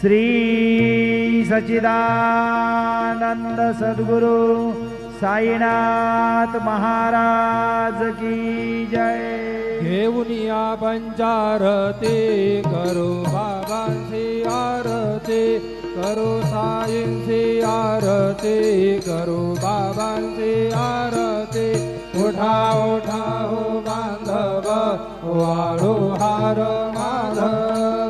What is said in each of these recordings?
श्री सच्चिदानंद सद्गुरु साईनाथ महाराज की जय। घेऊन या पंचारती करू बाबांची आरती करू साईंची आरती करू बाबांची आरती. उठा उठा हो बांधव वाळू हार माधव.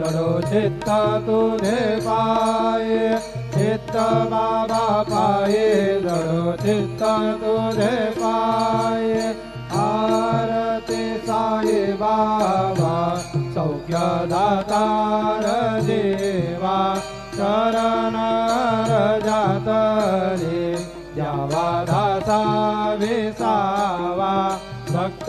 चलो चित्त तु देवाय चित्त बाबापाय चलो चित्त तु देवाय आरति साई बाबा सौख्यदातार देवा शरण जातरे द्या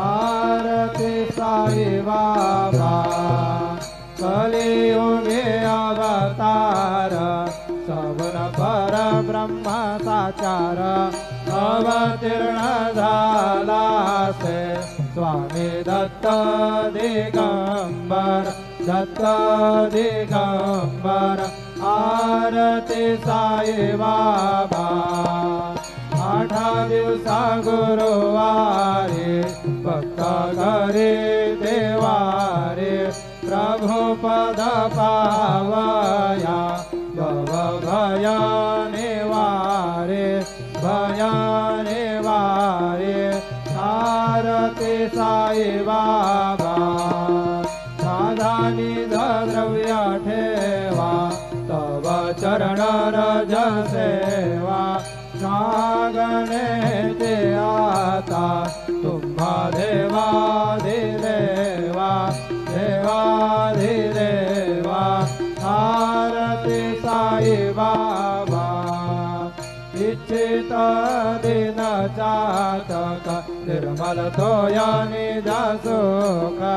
आरती साई बाबा। कलियुगे अवतार सबन पर ब्रह्म साचार अवतीर्ण झाला से स्वामी दत्त दिगंबर दत्त दिगंबर आरती साई बाबा आठा दिवसा गुरुवारे भक्त घरे देवारे प्रभु पद पावया भव भयाने वारे भयाने वारे आरती साई बाबा साधानी द्रव्य ठेवा चरण रज सेवा सागणे ते आता। तुम्हा देवा देवा देवा आरती साई बाबा। इच्छित दिन चातक, निर्मल तोयानी दासोका।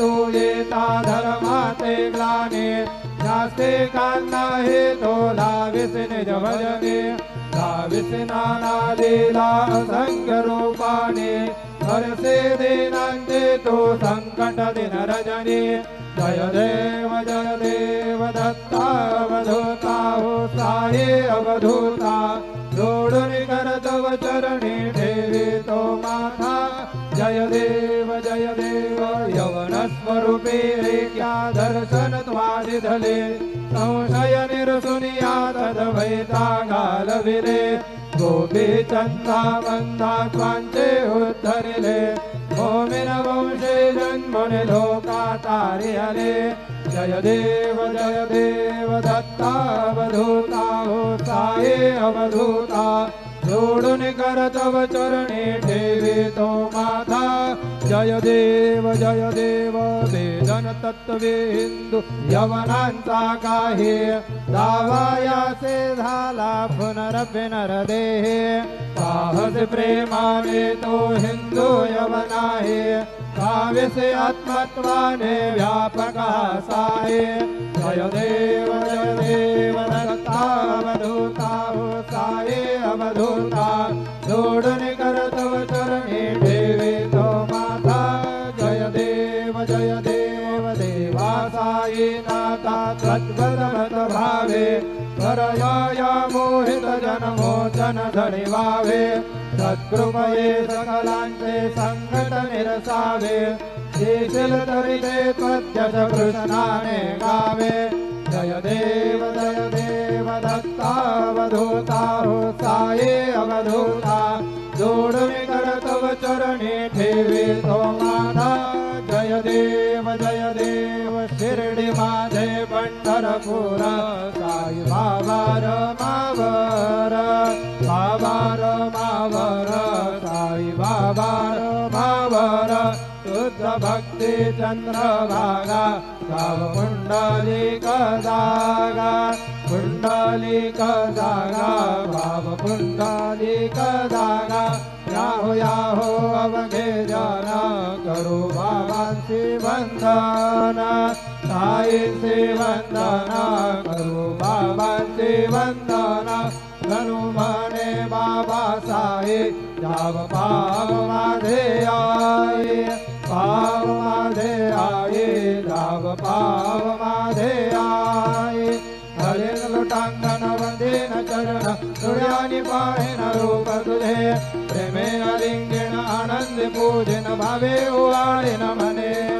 तू येता धर्माते ग्लाने जास्ते कांना हे तो लाविस निज भजने। लाविस नाना लीला असंख्य रूपाने, हरसे दीनांते तो संकट दिन रजनी। जय देव जय देव दत्ता अवधूता हो साये अवधूता। जोडून करतव चरणी ठेवी तो माथा। जय देव जय देव। यवन स्वरूपे क्या दर्शन त्वादिधले संशय निरसुनिया तद्वैता गालविले गोपी चन्दा मन्दा त्वाञ्चे उद्धरिले मोमिन वंशे जन्मनि लोका तारिहले जय देव जय देव दत्तावधूता हो साये अवधूता जोडून करतव चरणे ठेवी तो माता जय देव जय देव, वेदन तत्वे हिंदू यवनांचा काही दावायाचे झाला पुनरपि नरदेहे, साहस प्रेमाने तो हिंदू यवन आहे काव्यसे आत्मत्वाने व्यापक साये जय देव जय देव। मोहित जनमोचन धणी वावे सत्कृपये सकलांचे निरसावे। देशील तरी ते त्वत्यश कृष्णाने गावे। जय देव जय देव दत्तावधूता साये अवधूता। जोडून करतव चरणी ठेवी तो माधा जय देव जय देव, शिर्डी माझे पंढरपूर साई बाबार मावर शुद्ध भक्ती जागा पुंडलिक जागा भाव पुंडलिक जागा याहो याहो अवघे जन करू बाबांची वंदना साईचे वंदना करू बाबांची वंदना गणू म्हणे बाबा साई, जाव पाव माझे आई। पाव माझे आई, जाव पाव माझे आई। हरेन लोटांगण वंदेन चरण तुळ्यानी पाहेन रूप तुझे। प्रेमेन लिंगेन आनंद पूजेन भावे म्हणे नामा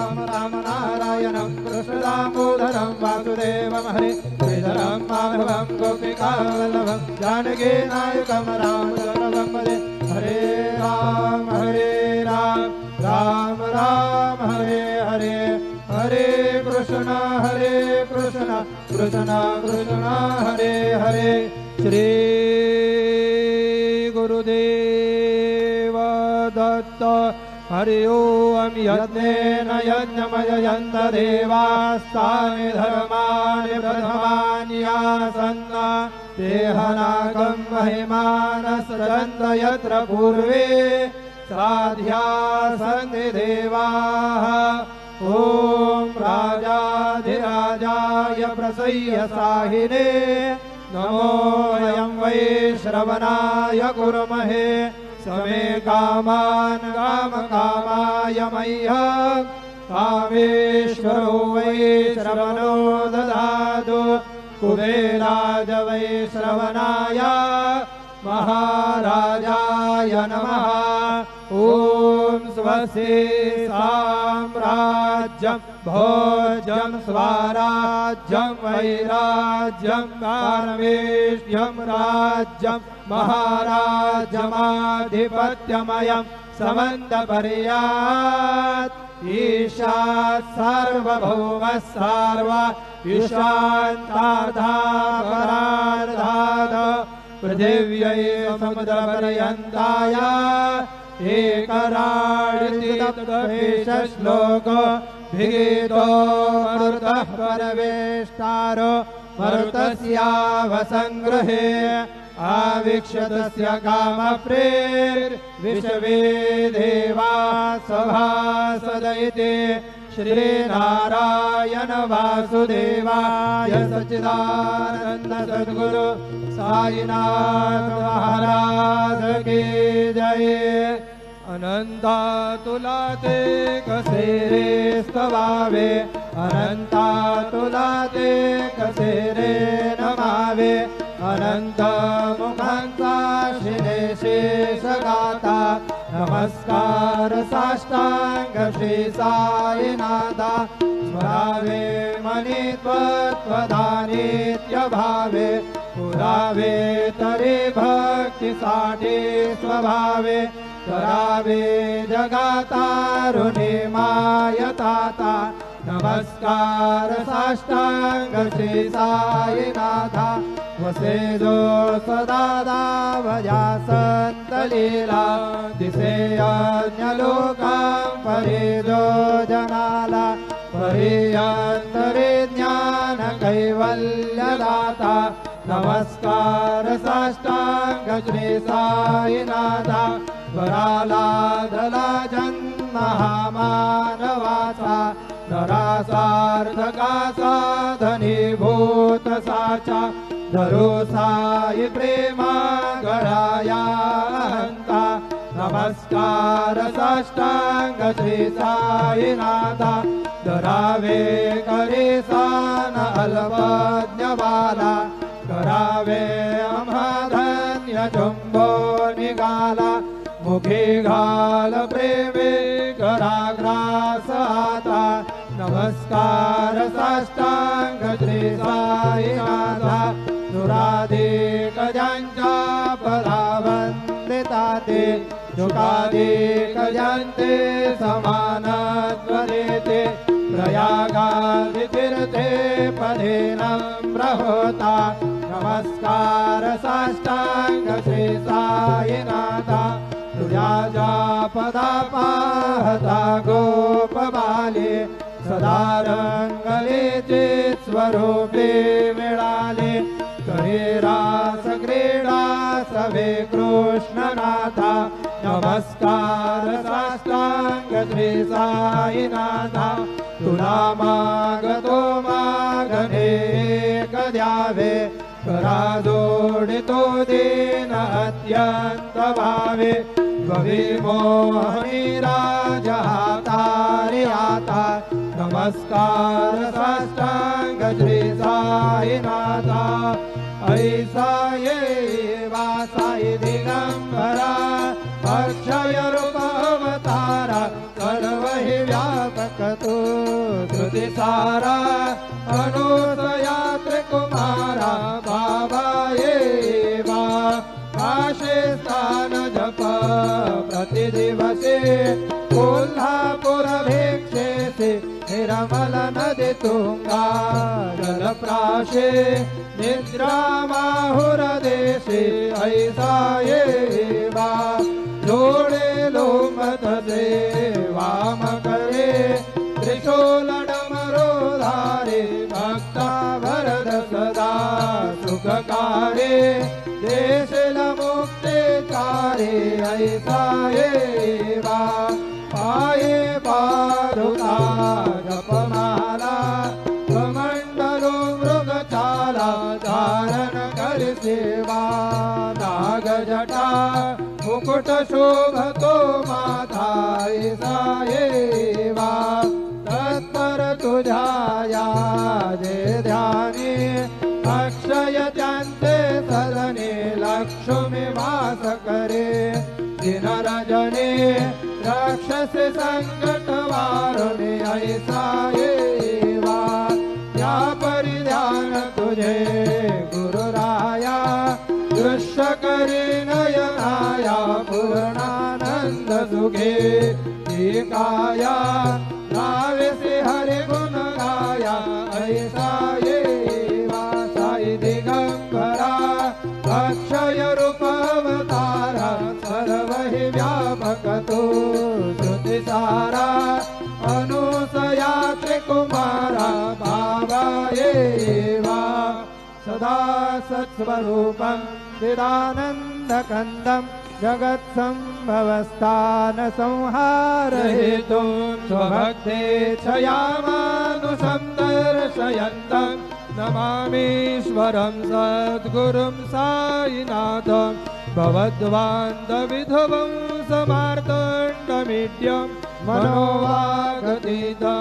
अच्युतं केशवं रामनारायणं कृष्णदामोदरं वासुदेवं हरे। श्रीधरं माधवं गोपिकावल्लभं जानकी नायकं रामचन्द्रं भजे हरे राम हरे राम राम राम, हरे हरे। हरे कृष्ण हरे कृष्ण कृष्ण कृष्ण, हरे हरे। श्री गुरुदेव दत्त। हरि ओम यज्ञेन यज्ञमयन्त देवास्तानि धर्माणि प्रथमान्यासन्न देहनागं महिमानसरन्त यत्र पूर्वे साध्यासन्ति देवाः। ॐ राजाधिराजाय प्रसय्य साहिने नमोऽयं वै श्रवणाय कुर्महे समे कामान् कामकामाय मह्यं कामेश्वरो वै श्रवणो ददातु। कुबेराज वै श्रवणाय। महाराजाय नमः। ॐ स्वस्ति साम्राज्यं भोज्यं स्वाराज्यं वैराज्यं पारमेष्यं राज्यं महाराजमाधिपत्यमयं समन्तपर्यात्। ईशात् सार्वभौमः सार्व ईशान्ताधापरार्धात् पृथिव्यै समुद्रपर्यन्ताय एकराळितपेशश्लोक भिगीतो मरुतः परवेष्टारो मरुतस्यावसङ्गृहे आवीक्षतस्य कामप्रेर्विश्वे देवा सभासदयिते श्रीनारायण वासुदेवाय सच्चिदानंद सद्गुरु साईनाथ महाराज की जय अनंता तुला ते कसे रे स्तवावे अनंता तुला ते कसे रे नमावे। अनंत मुखांचा शिनेशेष गाता नमस्कार साष्टांग श्री साईनाथा स्मरावे मनित्वत्वदानित्य भावे पुरावे तरी भक्तीसाठी स्वभावे। जगाता रुणि मायताता नमस्कार साष्टाङ्गी सायि वसेजो सदा भजा सन्तलीला लीला दिसे या जनाला। परेयान्तरे ज्ञानकैवल्यदाता नमस्कार साष्टाङ्गी सायि साईनाथा धला जन्म हा मानवाचा नरासार्थका साधनी भूत साचा धरो साई प्रेमा गळाया नमस्कार साष्टांग श्री साईनाथा धरावे करे सान अल्पज्ञ बाला करावे अमधन्य चुंबो निघाला मुखी घाल प्रेमे कराग्रासाता नमस्कार साष्टांग श्री साईनाथा दुराधिक ज्यांच्या पदा वंदिता ते जुकाधिक ज्यांचे समानत्व देते प्रयागादि तीर्थे पदे नम्र होता नमस्कार साष्टांग श्री साईनाथा तुझ्या पदा पाहता गोप बाले सदा रंगलेचे स्वरूपे मिळाले. करे रास क्रीडा सवे कृष्णनाथा नमस्कार साष्टांग श्री साईनाथा. तुला मागतो मागणे कद्यावे राजोणित दीन अत्यन्तभावे मोही राजातारियाता नमस्कार सष्टाङ्गता ऐ सायै वा सायि दिगम्बरा। पक्षय रूपवतारा कर्म हि व्यापकतो धृतिसारा। ल जलप्राशे निद्रामाहुरदेशे ऐसाये वा दोणे लोप तदेवामकरे त्रिशोलमरोधारे भक्ता वरद सदा सुखकारे देशलमुक्ते कारे ऐसाये वा मुकुट शोभतो माथा ऐसा ये वा। तत्पर तुझ्या जे ध्याने, अक्षय त्यांचे सदने, लक्ष्मी वास करे। दिन रजने राक्षस संकट वारणे ऐसा ये परिध्यान तुझे गुरुराया दृश्य करी नयनाया पूर्णानंद सुखे एकाया नावेसे हरे गुण गाया ऐसा ये वा साई दिगंबरा अक्षय रूप अवतारा सर्व व्यापक तो श्रुति सारा अनुसया त्रिकुमारा बाबा ये सदा सत्स्वरूपं चिदानन्दकन्दं जगत्सम्भवस्थानसंहारहेतुं स्वभक्ते क्षयामानुषं दर्शयन्तं नमामीश्वरं सद्गुरुं सायिनाथं भवद्वान्दविधवं समार्तण्डमीड्यं मनोवागतीतं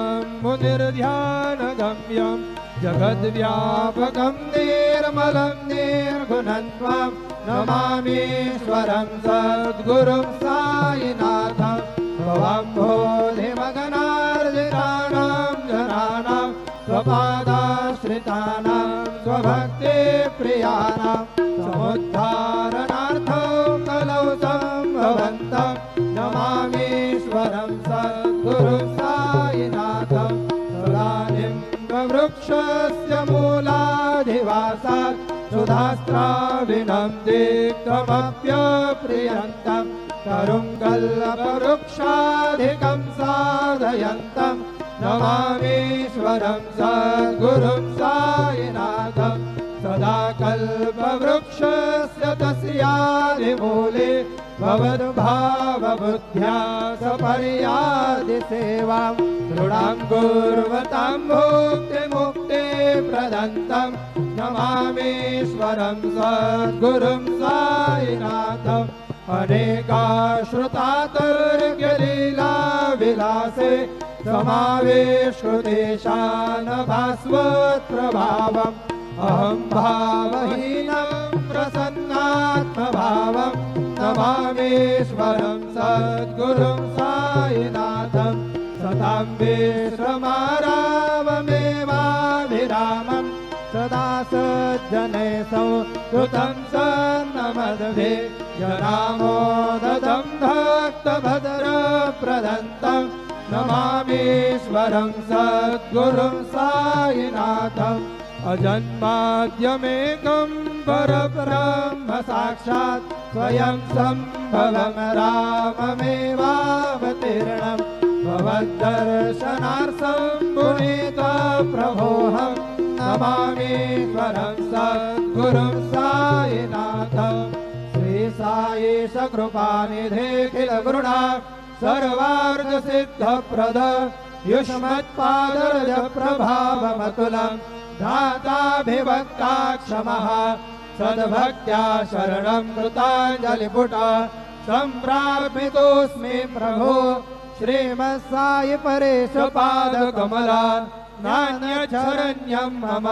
मुनिर्ध्यानगम्यं जगद्व्यापकं निर्मलं निर्गुणं त्वां नमामीश्वरं सद्गुरुं सायिनाथं भवाम्भोधिमगनार्जितानां शास्त्राविनं दीर्घमप्यप्रियन्तं करुं साधयन्तं नमामीश्वरं सद्गुरुं सायिनाथं सदा कल्पवृक्षस्य तस्यादि मूले भवद्भावबुद्ध्या सपर्यादि सेवां दृढां कुर्वतां भोक्तिमुक्ति प्रदन्तं नमामीश्वरं सद्गुरुं सायिनाथम् अनेकाश्रुतातर्क्यलीला विलासे समावेशकृतेशान भास्वत्प्रभावम् अहं भावहीनं प्रसन्नात्मभावं। नमामीश्वरं सद्गुरुं सायिनाथं सतां विश्रमाराममेवाभिरामं सज्जने संकृतं सन्नमद्भे जनामोददं भक्तभद्रप्रदन्तं। नमामीश्वरं सद्गुरुं सायिनाथम् अजन्माद्यमेकं परब्रह्म साक्षात् स्वयं सम्भवं राममेवावतीर्णं भवद्दर्शनार्थं पुनीतप्रभोऽहं नमामीश्वरं सद्गुरुं सायिनाथं श्रीसायेश कृपानिधेखिलगुरुणा सर्वार्धसिद्धप्रद युष्मत्पादरजप्रभावमतुलम् धाताभिभक्ता क्षमः सद्भक्त्या शरणं कृताञ्जलिपुट सम्प्रार्पितोऽस्मि प्रभो। श्रीमत्सायि परेशपादकमला नान्यशरण्यं मम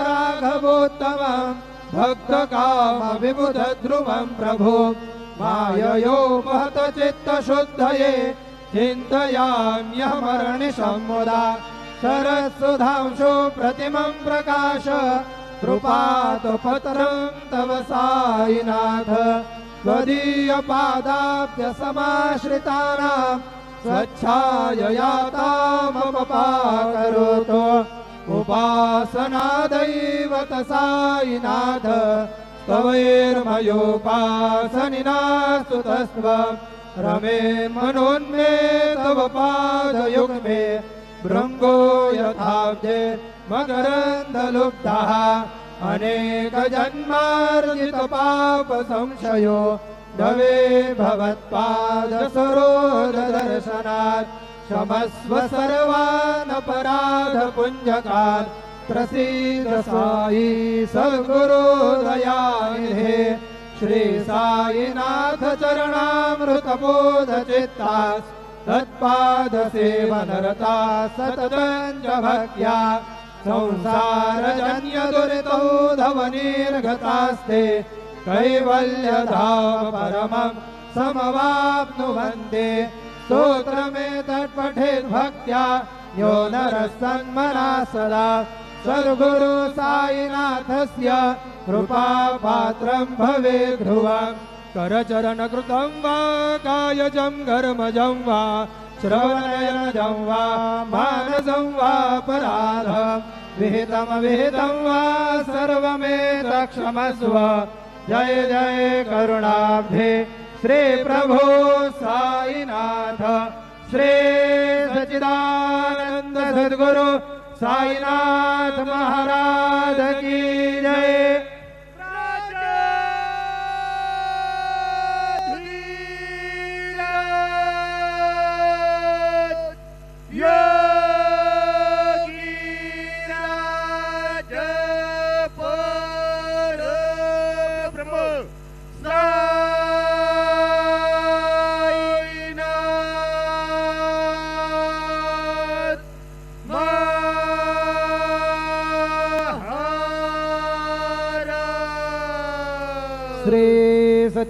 राघवोत्तमं भक्तकामविबुधध्रुवं प्रभो। माययो महतचित्तशुद्धये चिन्तयाम्यहमर्निशं मुदा शरत्सुधांशो प्रतिमं प्रकाश कृपातपत्रं तव सायिनाथ स्वच्छाय मम पाकरोतु उपासनादैव तसायि नाथ स्वैर्मयोपासनिना सुतस्व रमे मनोन्मेधवपाधयुग्मे भृङ्गो यथाब्दे मकरन्धलुब्धः अनेकजन्मार्जित पाप संशयो दवे भवत्पादसरोदर्शनात् क्षमस्व सर्वानपराधपुञ्जकात् प्रसीद सायि सद्गुरोदयानिधे श्री सायिनाथ चरणामृतबोधचित्तास् तत्पादसेवनरता सततञ्च भक्त्या संसारजन्यदुरितौ धवनिर्गतास्ते कैवल्यधाम परमं समवाप्नुवन्ते स्तोत्रमेतत्पठेद्भक्त्या यो नरः सन्मना सदा। सद्गुरु सायिनाथस्य कृपापात्रं भवे ध्रुवम्। करचरणकृतं वा कायजं कर्मजं वा श्रवणयनजं वा मानसं वा पराध विहितमविहितं वा सर्वमेतक्षमस्व जय जय करुणाब्धे श्रीप्रभो साईनाथ। श्री सच्चिदानन्द सद्गुरु साईनाथ महाराज की जय